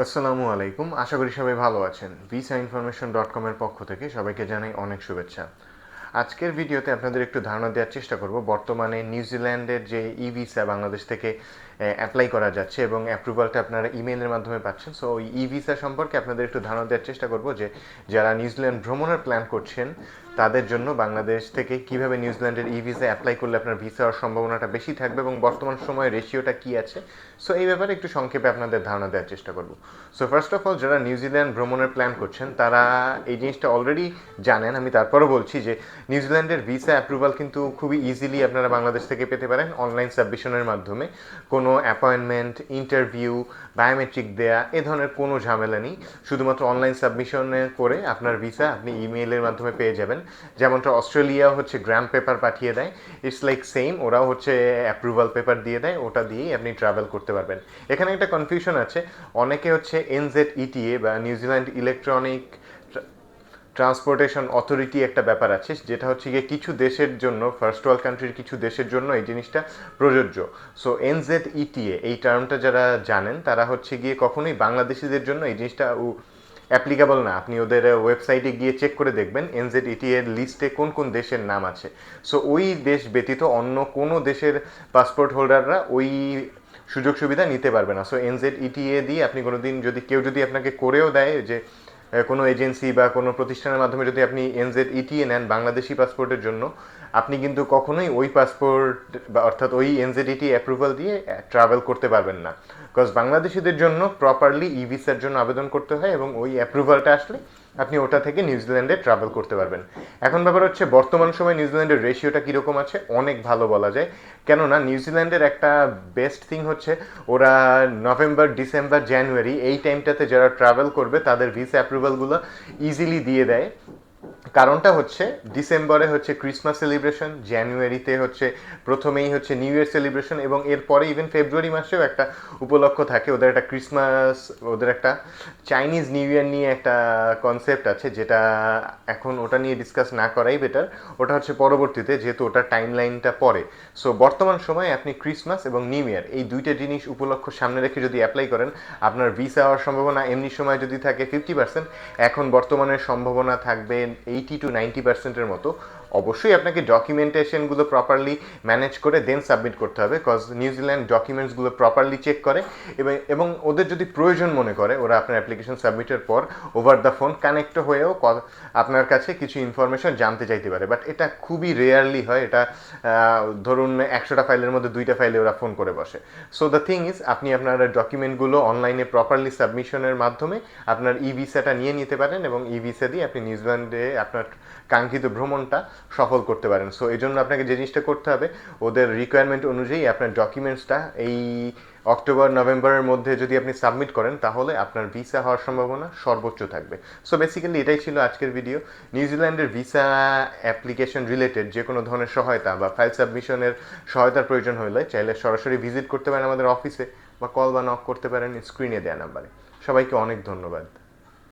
আসসালামু আলাইকুম। আশা করি সবাই ভালো আছেন। ভিসা ইনফরমেশন ডট কমের পক্ষ থেকে সবাইকে জানাই অনেক শুভেচ্ছা। আজকের ভিডিওতে আপনাদের একটু ধারণা দেওয়ার চেষ্টা করব, বর্তমানে নিউজিল্যান্ডের যে ই ভিসা বাংলাদেশ থেকে অ্যাপ্লাই করা যাচ্ছে এবং অ্যাপ্রুভালটা আপনারা ইমেইলের মাধ্যমে পাচ্ছেন। সো ওই ই ভিসা সম্পর্কে আপনাদের একটু ধারণা দেওয়ার চেষ্টা করব যে, যারা নিউজিল্যান্ড ভ্রমণের প্ল্যান করছেন, তাদের জন্য বাংলাদেশ থেকে কীভাবে নিউজিল্যান্ডের ই ভিসা অ্যাপ্লাই করলে আপনার ভিসা হওয়ার সম্ভাবনাটা বেশি থাকবে এবং বর্তমান সময়ে রেশিওটা কী আছে? সো এই ব্যাপারে একটু সংক্ষেপে আপনাদের ধারণা দেওয়ার চেষ্টা করব। সো ফার্স্ট অফ অল যারা নিউজিল্যান্ড ভ্রমণের প্ল্যান করছেন, তারা এই জিনিসটা অলরেডি জানেন। আমি তারপরও বলছি যে নিউজিল্যান্ডের ভিসা অ্যাপ্রুভাল কিন্তু খুবই ইজিলি আপনারা বাংলাদেশ থেকে পেতে পারেন অনলাইন সাবমিশনের মাধ্যমে। কোনো অ্যাপয়েন্টমেন্ট ইন্টারভিউ বায়োমেট্রিক দেয়া, এ ধরনের কোনো ঝামেলা নেই। শুধুমাত্র অনলাইন সাবমিশনে করে আপনার ভিসা আপনি ইমেইলের মাধ্যমে পেয়ে যাবেন। যেমনটা অস্ট্রেলিয়া হচ্ছে গ্রাম পেপার পাঠিয়ে দেয়। ইটস লাইক সেম ওরাও হচ্ছে অ্যাপ্রুভাল পেপার দিয়ে দেয়। ওটা দিয়েই আপনি ট্রাভেল করতে পারবেন। এখানে একটা কনফিউশন আছে। অনেকে হচ্ছে এনজেড ইটিএ বা New Zealand electronic transportation authority একটা ব্যাপার আছে, যেটা হচ্ছে গিয়ে কিছু দেশের জন্য ফার্স্ট ওয়ার্ল্ড কান্ট্রির কিছু দেশের জন্য এই জিনিসটা প্রযোজ্য। সো এনজেড ইটিএ এই টার্মটা যারা জানেন, তারা হচ্ছে গিয়ে কখনোই বাংলাদেশিদের জন্য এই জিনিসটা অ্যাপ্লিকেবল না। আপনি ওদের ওয়েবসাইটে গিয়ে চেক করে দেখবেন এনজেড ইটি এর লিস্টে কোন কোন দেশের নাম আছে। সো ওই দেশ ব্যতীত অন্য কোনো দেশের পাসপোর্ট হোল্ডাররা ওই সুযোগ সুবিধা নিতে পারবে না। সো এনজেড ইটিএ দিয়ে আপনি কোনোদিন যদি, কেউ যদি আপনাকে করেও দেয় যে কোনো এজেন্সি বা কোনো প্রতিষ্ঠানের মাধ্যমে যদি আপনি এনজেড ইটিএ নেন বাংলাদেশি পাসপোর্টের জন্য, আপনি কিন্তু কখনোই ওই পাসপোর্ট বা অর্থাৎ ওই N Z E T approval দিয়ে ট্রাভেল করতে পারবেন না। বিকজ বাংলাদেশিদের জন্য প্রপারলি ই ভিসার জন্য আবেদন করতে হয় এবং ওই অ্যাপ্রুভালটা আসলে আপনি ওটা থেকে নিউজিল্যান্ডে ট্রাভেল করতে পারবেন। এখন ব্যাপার হচ্ছে, বর্তমান সময় নিউজিল্যান্ডের রেশিওটা কীরকম আছে? অনেক ভালো বলা যায়। কেননা, নিউজিল্যান্ডের একটা বেস্ট থিং হচ্ছে, ওরা নভেম্বর, ডিসেম্বর, জানুয়ারি, এই টাইমটাতে যারা ট্রাভেল করবে, তাদের ভিসা অ্যাপ্রুভালগুলো ইজিলি দিয়ে দেয়। কারণটা হচ্ছে ডিসেম্বরে হচ্ছে ক্রিসমাস সেলিব্রেশন জানুয়ারিতে হচ্ছে প্রথমেই হচ্ছে নিউ ইয়ার সেলিব্রেশন এবং এরপরে ইভেন ফেব্রুয়ারি মাসেও একটা উপলক্ষ থাকে। ওদের একটা ক্রিসমাস ওদের একটা চাইনিজ নিউ ইয়ার নিয়ে একটা কনসেপ্ট আছে যেটা এখন ওটা নিয়ে ডিসকাস না করাই বেটার ওটা হচ্ছে পরবর্তীতে যেহেতু ওটার টাইম লাইনটা পরে। সো বর্তমান সময়ে আপনি ক্রিসমাস এবং নিউ ইয়ার এই দুইটা জিনিস উপলক্ষ সামনে রেখে যদি অ্যাপ্লাই করেন, আপনার ভিসা হওয়ার সম্ভাবনা এমনি সময় যদি থাকে ফিফটি পার্সেন্ট এখন বর্তমানের সম্ভাবনা থাকবে এইটি টু নাইনটি পার্সেন্টের মতো অবশ্যই আপনাকে ডকুমেন্টেশনগুলো প্রপারলি ম্যানেজ করে দেন সাবমিট করতে হবে কজ নিউজিল্যান্ড ডকুমেন্টসগুলো প্রপারলি চেক করে। এবং এবং ওদের যদি প্রয়োজন মনে করে, ওরা আপনার অ্যাপ্লিকেশন সাবমিটের পর ওভার দ্য ফোন কানেক্ট হয়েও আপনার কাছে কিছু ইনফরমেশন জানতে চাইতে পারে। বাট এটা খুবই রেয়ারলি হয়, এটা ধরুন একশোটা ফাইলের মধ্যে দুইটা ফাইলে ওরা ফোন করে বসে। সো দ্য থিং ইজ আপনি আপনার ডকুমেন্টগুলো অনলাইনে প্রপারলি সাবমিশনের মাধ্যমে আপনার ই ভিসাটা নিয়ে নিতে পারেন এবং ই ভিসা দিয়ে আপনি নিউজিল্যান্ডে আপনার কাঙ্ক্ষিত ভ্রমণটা সফল করতে পারেন। সো এই জন্য আপনাকে যে জিনিসটা করতে হবে, ওদের রিকোয়ারমেন্ট অনুযায়ী আপনার ডকুমেন্টসটা এই অক্টোবর, নভেম্বরের মধ্যে যদি আপনি সাবমিট করেন, তাহলে আপনার ভিসা হওয়ার সম্ভাবনা সর্বোচ্চ থাকবে। সো বেসিক্যালি এটাই ছিল আজকের ভিডিও নিউজিল্যান্ডের ভিসা অ্যাপ্লিকেশন রিলেটেড যে কোনো ধরনের সহায়তা বা ফাইল সাবমিশনের সহায়তার প্রয়োজন হলে চাইলে সরাসরি ভিজিট করতে পারেন আমাদের অফিসে বা কল বা নক করতে পারেন স্ক্রিনে দেওয়া নাম্বারে সবাইকে অনেক ধন্যবাদ।